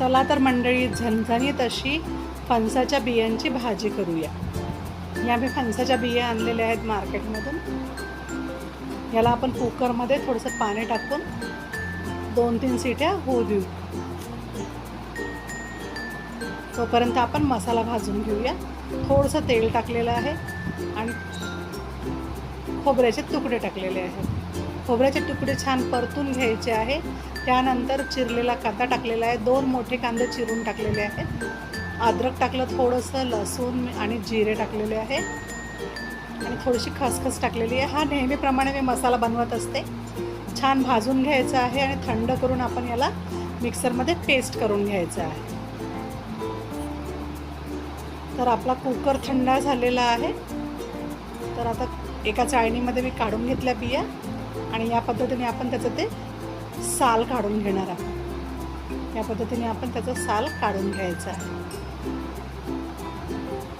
चला तर मंडळी झणझणीत अशी फणसाच्या बियांची भाजी करूया. या मी फणसाच्या बिया आणलेल्या आहेत मार्केटमधून. याला आपण कुकरमध्ये थोडंसं पाणी टाकून दोन तीन सिट्या होऊ देऊ. तोपर्यंत आपण मसाला भाजून घेऊया. थोडंसं तेल टाकलेलं आहे आणि खोबऱ्याचे तुकडे टाकलेले आहेत. खोबऱ्याचे तुकडे छान परतून घ्यायचे आहे. त्यानंतर चिरलेला कांदा टाकलेला आहे. दोन मोठे कांदे चिरून टाकलेले आहेत. अद्रक टाकलं थोडंसं लसूण आणि जिरे टाकलेले आहे. आणि थोडीशी खसखस टाकलेली आहे. हा नेहमीप्रमाणे मी मसाला बनवत असते. छान भाजून घ्यायचा आहे आणि थंड करून आपण याला मिक्सरमध्ये पेस्ट करून घ्यायचं आहे. तर आपला कुकर थंड झालेला आहे. तर आता एका चाळणीमध्ये मी काढून घेतल्या बिया. आणि या पद्धतीने आपण त्याचं ते साल काढून घेणार आहोत. या पद्धतीने आपण त्याचं साल काढून घ्यायचं आहे.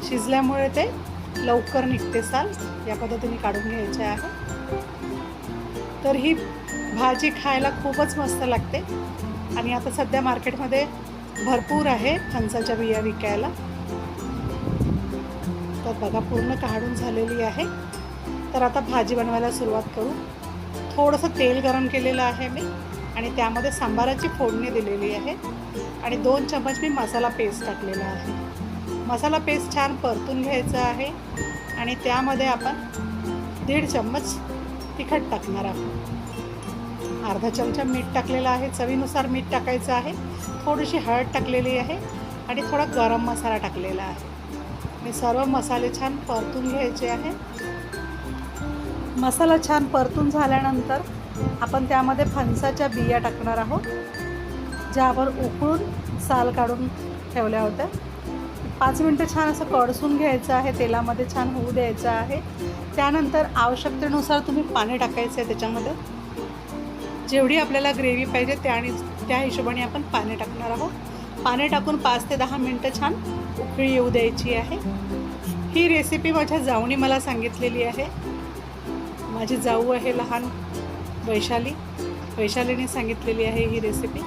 शिजल्यामुळे ते लवकर निघते साल. या पद्धतीने काढून घ्यायचे आहे. तर ही भाजी खायला खूपच मस्त लागते. आणि आता सध्या मार्केटमध्ये भरपूर आहे फणसाच्या बिया विकायला. तर बघा पूर्ण काढून झालेली आहे. तर आता भाजी बनवायला सुरुवात करू. थोडंसं तेल गरम केलेलं आहे मी आणि त्यामध्ये सांबाराची फोडणी दिलेली आहे आणि दोन चम्मच मी मसाला पेस्ट टाकलेला आहे. मसाला पेस्ट छान परतून घ्यायचा आहे आणि त्यामध्ये आपण दीड चम्मच तिखट टाकणार आहोत. अर्धा चमचा मीठ टाकलेलं आहे चवीनुसार मीठ टाकायचं आहे थोडीशी हळद टाकलेली आहे आणि थोडा गरम मसाला टाकलेला आहे. मी सर्व मसाले छान परतून घ्यायचे आहे. मसाला छान परतून झाल्यानंतर आपण त्यामध्ये फणसाच्या बिया टाकणार आहोत ज्या आपण उकळून साल काढून ठेवल्या होत्या. पाच मिनटं छान असं कडसून घ्यायचं आहे तेलामध्ये छान होऊ द्यायचं आहे. त्यानंतर आवश्यकतेनुसार तुम्ही पाणी टाकायचं आहे त्याच्यामध्ये. जेवढी आपल्याला ग्रेव्ही पाहिजे त्या आणि त्या हिशोबाने आपण पाणी टाकणार आहोत. पाणी टाकून पाच ते दहा मिनटं छान उकळी येऊ द्यायची आहे. ही रेसिपी माझ्या जाऊनी मला सांगितलेली आहे. माझी जाऊ आहे लहान वैशाली. वैशालीने सांगितलेली आहे ही रेसिपी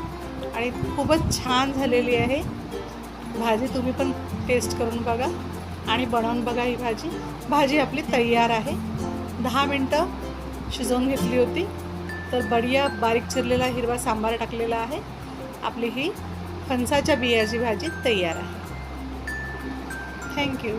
आणि खूपच छान झालेली आहे. भाजी तुम्ही पण टेस्ट करून बघा. आणि बनवून बघा ही भाजी. भाजी आपली तयार आहे. दहा मिनटं शिजवून घेतली होती. तर बढिया बारीक चिरलेला हिरवा सांबार टाकलेला आहे. आपली ही फणसाच्या बियाची भाजी तयार आहे. थँक्यू